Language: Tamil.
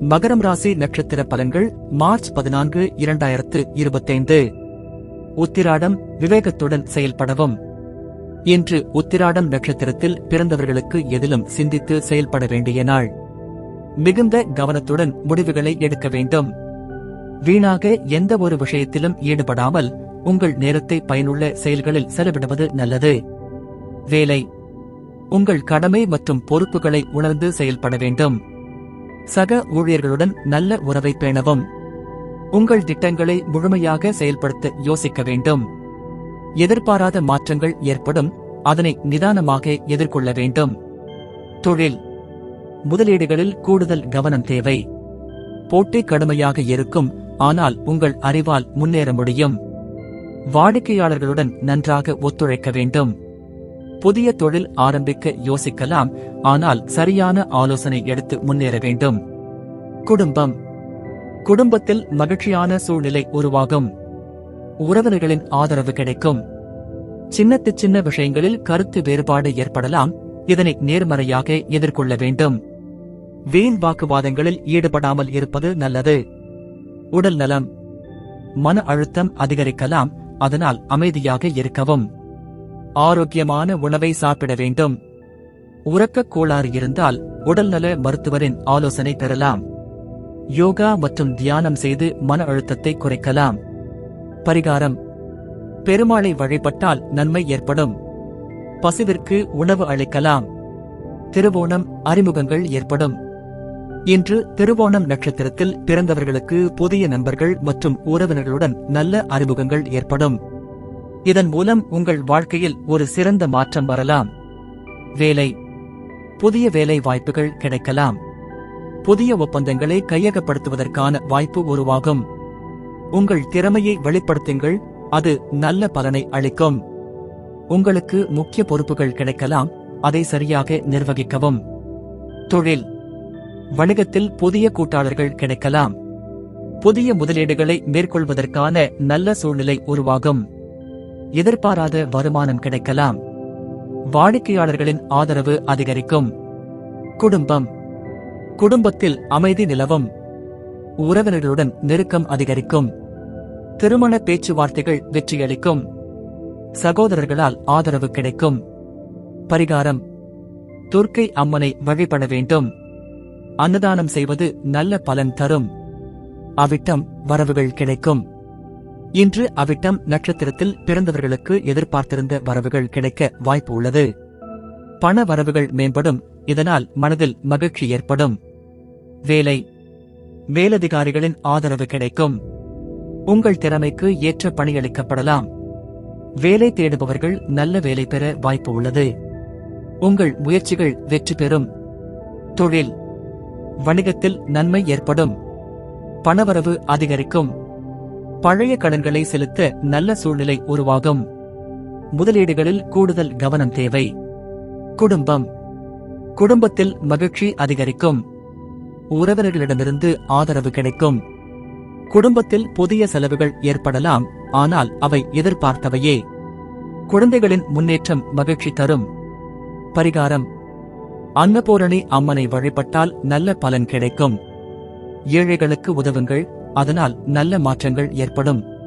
மகரம் ராசி நட்சத்திர பலன்கள் மார்ச் பதினான்கு இரண்டாயிரத்து இருபத்தைந்து. உத்திராடம் விவேகத்துடன் செயல்படவும். இன்று உத்திராடம் நட்சத்திரத்தில் பிறந்தவர்களுக்கு எதிலும் சிந்தித்து செயல்பட வேண்டிய நாள். மிகுந்த கவனத்துடன் முடிவுகளை எடுக்க வேண்டும். வீணாக எந்த ஒரு விஷயத்திலும் ஈடுபடாமல் உங்கள் நேரத்தை பயனுள்ள செயல்களில் செலவிடுவது நல்லது. வேலை. உங்கள் கடமை மற்றும் பொறுப்புகளை உணர்ந்து செயல்பட வேண்டும். சக ஊழியர்களுடன் நல்ல உறவை பேணவும். உங்கள் திட்டங்களை முழுமையாக செயல்படுத்த யோசிக்க வேண்டும். எதிர்பாராத மாற்றங்கள் ஏற்படும் அதனை நிதானமாக எதிர்கொள்ள வேண்டும். தொழில். முதலீடுகளில் கூடுதல் கவனம் தேவை. போட்டி கடுமையாக இருக்கும் ஆனால் உங்கள் அறிவால் முன்னேற முடியும். வாடிக்கையாளர்களுடன் நன்றாக ஒத்துழைக்க வேண்டும். புதிய தொழில் ஆரம்பிக்க யோசிக்கலாம் ஆனால் சரியான ஆலோசனை எடுத்து முன்னேற வேண்டும். குடும்பம். குடும்பத்தில் மகிழ்ச்சியான சூழ்நிலை உருவாகும். உறவினர்களின் ஆதரவு கிடைக்கும். சின்னத்து சின்ன விஷயங்களில் கருத்து வேறுபாடு ஏற்படலாம். இதனை நேர்மறையாக எதிர்கொள்ள வேண்டும். வீண் வாக்குவாதங்களில் ஈடுபடாமல் இருப்பது நல்லது. உடல் நலம். மன அழுத்தம் அதிகரிக்கலாம் அதனால் அமைதியாக இருக்கவும். ஆரோக்கியமான உணவை சாப்பிட வேண்டும். உறக்கக் கோளாறு இருந்தால் உடல்நல மருத்துவரின் ஆலோசனை பெறலாம். யோகா மற்றும் தியானம் செய்து மன அழுத்தத்தை குறைக்கலாம். பரிகாரம். பெருமாளை வழிபட்டால் நன்மை ஏற்படும். பசுவிற்கு உணவு அளிக்கலாம். திருவோணம் அறிமுகங்கள் ஏற்படும். இன்று திருவோணம் நட்சத்திரத்தில் பிறந்தவர்களுக்கு புதிய நண்பர்கள் மற்றும் உறவினர்களுடன் நல்ல அறிமுகங்கள் ஏற்படும். இதன் மூலம் உங்கள் வாழ்க்கையில் ஒரு சிறந்த மாற்றம் வரலாம். வேலை. புதிய வேலை வாய்ப்புகள் கிடைக்கலாம். புதிய ஒப்பந்தங்களை கையகப்படுத்துவதற்கான வாய்ப்பு உருவாகும். உங்கள் திறமையை வெளிப்படுத்துங்கள் அது நல்ல பலனை அளிக்கும். உங்களுக்கு முக்கிய பொறுப்புகள் கிடைக்கலாம் அதை சரியாக நிர்வகிக்கவும். தொழில். வணிகத்தில் புதிய கூட்டாளர்கள் கிடைக்கலாம். புதிய முதலீடுகளை மேற்கொள்வதற்கான நல்ல சூழ்நிலை உருவாகும். எதிர்பாராத வருமானம் கிடைக்கலாம். வாடிக்கையாளர்களின் ஆதரவு அதிகரிக்கும். குடும்பம். குடும்பத்தில் அமைதி நிலவும். உறவினர்களுடன் நெருக்கம் அதிகரிக்கும். திருமண பேச்சுவார்த்தைகள் வெற்றியளிக்கும். சகோதரர்களால் ஆதரவு கிடைக்கும். பரிகாரம். துர்க்கை அம்மனை வழிபட வேண்டும். அன்னதானம் செய்வது நல்ல பலன் தரும். அவிட்டம் வரவுகள் கிடைக்கும். இன்று அவிட்டம் நட்சத்திரத்தில் பிறந்தவர்களுக்கு எதிர்பார்த்திருந்த வரவுகள் கிடைக்க வாய்ப்பு உள்ளது. பண வரவுகள் மேம்படும் இதனால் மனதில் மகிழ்ச்சி ஏற்படும். வேலை. மேலதிகாரிகளின் ஆதரவு கிடைக்கும். உங்கள் திறமைக்கு ஏற்ற பணியளிக்கப்படலாம். வேலை தேடுபவர்கள் நல்ல வேலை பெற வாய்ப்பு உள்ளது. உங்கள் முயற்சிகள் வெற்றி பெறும். தொழில். வணிகத்தில் நன்மை ஏற்படும். பணவரவு அதிகரிக்கும். பழைய கடன்களை செலுத்த நல்ல சூழ்நிலை உருவாகும். முதலீடுகளில் கூடுதல் கவனம் தேவை. குடும்பம். குடும்பத்தில் மகிழ்ச்சி அதிகரிக்கும். உறவினர்களிடமிருந்து ஆதரவு கிடைக்கும். குடும்பத்தில் புதிய செலவுகள் ஏற்படலாம் ஆனால் அவை எதிர்பார்த்தவையே. குழந்தைகளின் முன்னேற்றம் மகிழ்ச்சி தரும். பரிகாரம். அன்னபூரணி அம்மனை வழிபட்டால் நல்ல பலன் கிடைக்கும். ஏழைகளுக்கு உதவுங்கள் அதனால் நல்ல மாற்றங்கள் ஏற்படும்.